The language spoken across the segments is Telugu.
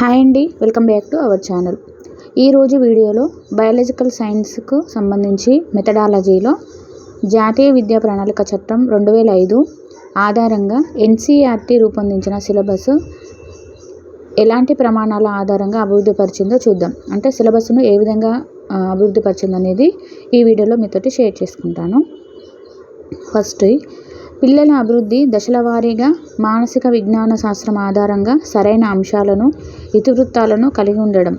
హాయ్ అండి welcome back to our channel. ఈరోజు వీడియోలో బయాలజికల్ సైన్స్కు సంబంధించి మెథడాలజీలో జాతీయ విద్యా ప్రణాళిక చట్టం రెండు వేల ఐదు ఆధారంగా ఎన్సీఆర్టీ రూపొందించిన సిలబస్ ఎలాంటి ప్రమాణాల ఆధారంగా అభివృద్ధి పరిచిందో చూద్దాం. అంటే సిలబస్ను ఏ విధంగా అభివృద్ధి పరిచిందనేది ఈ వీడియోలో మీతోటి షేర్ చేసుకుంటాను. ఫస్ట్ పిల్లల అభివృద్ధి దశల వారీగా మానసిక విజ్ఞాన శాస్త్రం ఆధారంగా సరైన అంశాలను ఇతివృత్తాలను కలిగి ఉండడం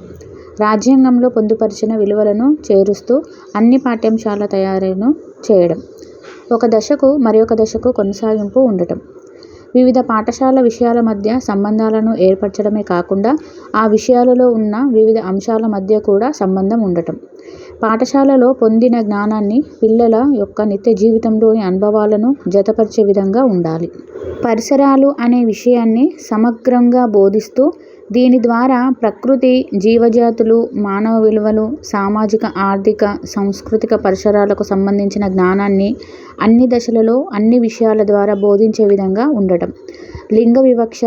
రాజ్యాంగంలో పొందుపరిచిన విలువలను చేరుస్తూ అన్ని పాఠ్యాంశాల తయారీను చేయడం ఒక దశకు మరొక దశకు కొనసాగింపు ఉండటం. వివిధ పాఠశాల విషయాల మధ్య సంబంధాలను ఏర్పరచడమే కాకుండా ఆ విషయాలలో ఉన్న వివిధ అంశాల మధ్య కూడా సంబంధం ఉండటం. పాఠశాలలో పొందిన జ్ఞానాన్ని పిల్లల యొక్క నిత్య జీవితంలోని అనుభవాలను జతపరిచే విధంగా ఉండాలి. పరిసరాలు అనే విషయాన్ని సమగ్రంగా బోధిస్తూ దీని ద్వారా ప్రకృతి జీవజాతులు మానవ విలువలు సామాజిక ఆర్థిక సాంస్కృతిక పరిసరాలకు సంబంధించిన జ్ఞానాన్ని అన్ని దశలలో అన్ని విషయాల ద్వారా బోధించే విధంగా ఉండటం. లింగ వివక్ష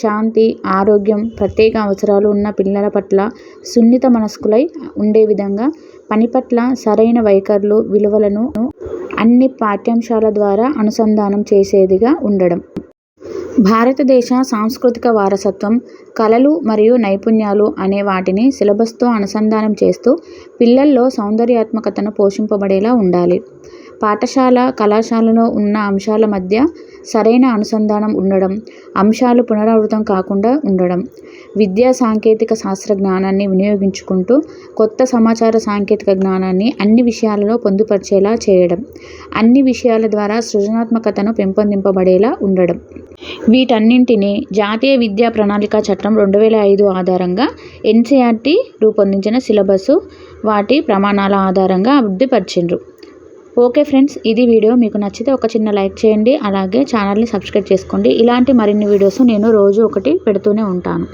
శాంతి ఆరోగ్యం ప్రత్యేక అవసరాలు ఉన్న పిల్లల పట్ల సున్నిత మనస్కులై ఉండే విధంగా పని పట్ల సరైన వైఖరులు విలువలను అన్ని పాఠ్యాంశాల ద్వారా అనుసంధానం చేసేదిగా ఉండడం. భారతదేశ సాంస్కృతిక వారసత్వం కళలు మరియు నైపుణ్యాలు అనే వాటిని సిలబస్తో అనుసంధానం చేస్తూ పిల్లల్లో సౌందర్యాత్మకతను పోషింపబడేలా ఉండాలి. పాఠశాల కళాశాలలో ఉన్న అంశాల మధ్య సరైన అనుసంధానం ఉండడం అంశాలు పునరావృతం కాకుండా ఉండడం విద్యా సాంకేతిక శాస్త్ర జ్ఞానాన్ని వినియోగించుకుంటూ కొత్త సమాచార సాంకేతిక జ్ఞానాన్ని అన్ని విషయాలలో పొందుపరిచేలా చేయడం అన్ని విషయాల ద్వారా సృజనాత్మకతను పెంపొందింపబడేలా ఉండడం. వీటన్నింటినీ జాతీయ విద్యా ప్రణాళిక చట్టం రెండు వేల ఐదు ఆధారంగా ఎన్సీఆర్టీ రూపొందించిన సిలబసు వాటి ప్రమాణాల ఆధారంగా అభివృద్ధిపరిచిండ్రు. ఓకే ఫ్రెండ్స్ ఇది వీడియో. మీకు నచ్చితే ఒక చిన్న లైక్ చేయండి. అలాగే ఛానల్ని సబ్స్క్రైబ్ చేసుకోండి. ఇలాంటి మరిన్ని వీడియోస్ నేను రోజు ఒకటి పెడుతూనే ఉంటాను.